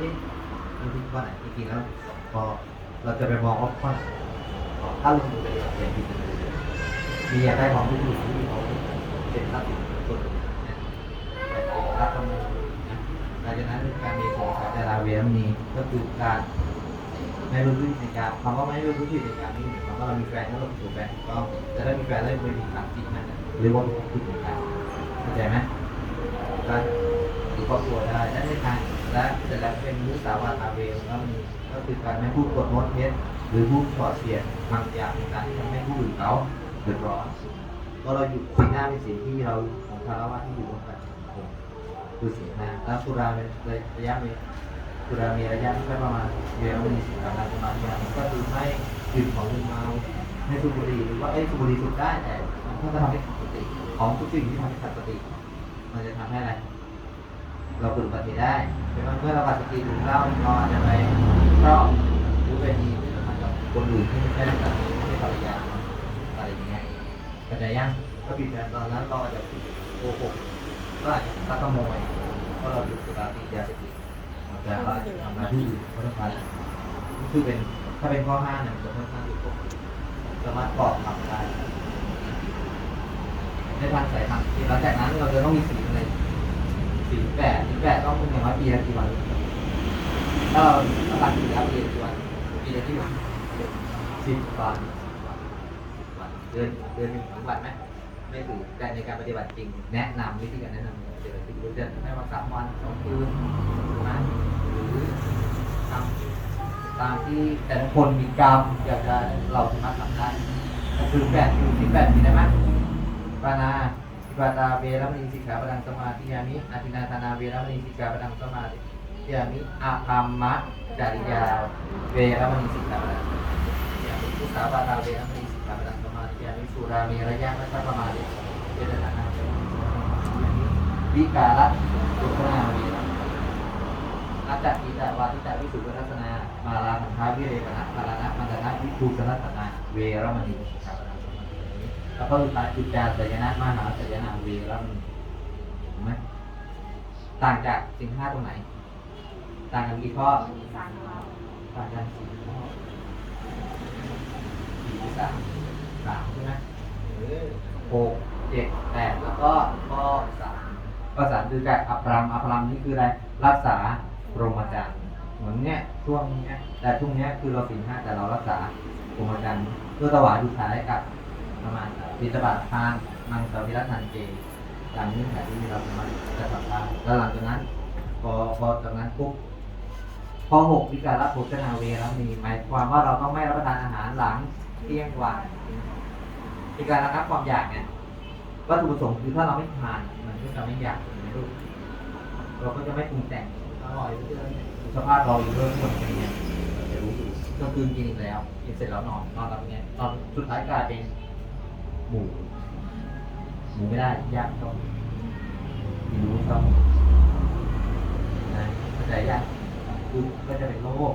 เอ๊ะมันคิดว่าไหนจริงๆแล้วพอเราจะไปมองว่าข้อถ้าลงมือไปเรียนเรียนผิดเลยมีอยากได้ของผู้อื่นที่เขาเป็นทรัพย์สินส่วนรับประมูลหลังจากนั้นการมีของสายดาราเวียมนีก็คือการไม่รู้วิธีในการคำว่าไม่รู้วิธีในการนี่หมายความว่าเรามีแฟนแล้วเราถูกแฟนก็จะได้มีแฟนแล้วไม่มีความคิดนั้นหรือว่ามีความคิดในการเข้าใจไหมก็ถือครอบครัวได้และในทาง และเสร็จแล้วเป็นมุสาวาทาเวลก็มีก็คือการไม่พูดกดมดเท็จหรือพูดส่อเสียดบางอย่างในการที่ทำให้ผู้อื่นเขาเดือดร้อนก็เราอยู่สิ่งหน้าเป็นสิ่งที่เราของคารวะที่อยู่ร่วมกันผมคือสิ่งหน้าแล้วสุราเป็นระยะเวลาสุรามีระยะแค่ประมาณเดือนมีสิบการประมาณนี้ก็คือไม่ดื่มของมึนเมาไม่สูบบุหรี่หรือว่าไอ้สูบบุหรี่สูบได้แต่มันก็จะทำให้ขาดสติของทุกสิ่งที่ทำให้ขาดสติมันจะทำให้อะไร เราเกิดอุบัติได้เพราะเมื่อเราขาดสติดื่มเหล้าเราอาจจะไปชอบหรือไปมีเพศสัมพันกับคนอื่นที่ไม่ใช่สามีไม่ใช่ภรรยาอะไรอย่างเงี้ยเข้าใจยังก็ผิดแต่ตอนนั้นเราอาจจะโกหกก็อาจจะลักขโมยเพราะเราดื่มสุราติยาเสพติดแต่ว่าทำหน้าที่เขาต้องการคือเป็นถ้าเป็นข้อห้าเนี่ยมันจะค่อนข้างที่จะสามารถตอบคำได้ในทางสายทางที่หลังจากนั้นเราจะต้องมีสีอะไร สีแปดสีแปดต้องเป็นอย่างว่าปีละกี่วันเราประกาศปีละปีละกี่วันปีละกี่วันสิบวันวันเดือนเดือนหนึ่งถึงวันไหมไม่ถึงแต่ในการปฏิบัติจริง แนะนำวิธีการแนะนำปฏิบัติจริงรู้จะให้ว่าสามวันสองคืนนะหรือทำตามที่แต่ละคนมีกรรมอยากจะเราสามารถทำได้คือแปดคือที่แปดมีได้ไหมปานา สิปาตาเวรมณีสิกขาปดังสมาธิยามิอาทินาธานาเวรมณีสิกขาปดังสมาธิยามิอาภามมะจาริยาเวรมณีสิกขาปดังยามิทุสาปาตาเวรมณีสิกขาปดังสมาธิยามิสุรามีระยะมัชฌะประมาธิเวรนานา เวรมณีสิกขาปดังสมาธิยามิวิการะตุขนาเวรอาจักกิจาวาทิจาวิสุทธิลักษณะมาลาสังฆาวิเรปนะพารานะมันตนะวิภูสนัตนาเวรมณีครับ แล้วก็สุท้ายจุจาสยนะมหาสยนาเวรมณีเห็นไหมต่างจากสิ่งห้าตรงไหน ต่างกันกี่ข้อต่างกันสี่ข้อสี่สามสามใช่ไหมหกเจ็ดแปดแล้วก็ข้อสามข้อสามคือการอัปรามอัปรามนี่คืออะไรรักษาพรหมจรรย์เหมือนเนี้ยช่วงเนี้ยแต่ช่วงเนี้ยคือเราสิ่งห้าแต่เรารักษาพรหมจรรย์เพื่อถวายดุษาให้กับ ประมาณบิณฑบาตทานมังสวิรัตทันเจตามนี้แหละที่เราสามารถจะทำได้แล้วหลังจากนั้นพอพอจากนั้นปุ๊บข้อหกวิการะโภชนาเวรมีหมายความว่าเราต้องไม่รับประทานอาหารหลังเที่ยงวันมีการระงับความอยากเนี่ยวัตถุประสงค์คือถ้าเราไม่ทานมันก็จะไม่อยากถูกไหมลูกเราก็จะไม่ปรุงแต่งอร่อยเรื่อยสภาพเราอยู่เรื่องคนอย่างเงี้ยราจะรู้สึกก็คือกินอีกแล้วกินเสร็จแล้วนอนนอนแล้วเนี่ยตอนสุดท้ายกลายเป็น หมูหมูไม่ได้ยากต้องกินรู้ต้องนะเข้าใจยากคือก็จะเป็นโรค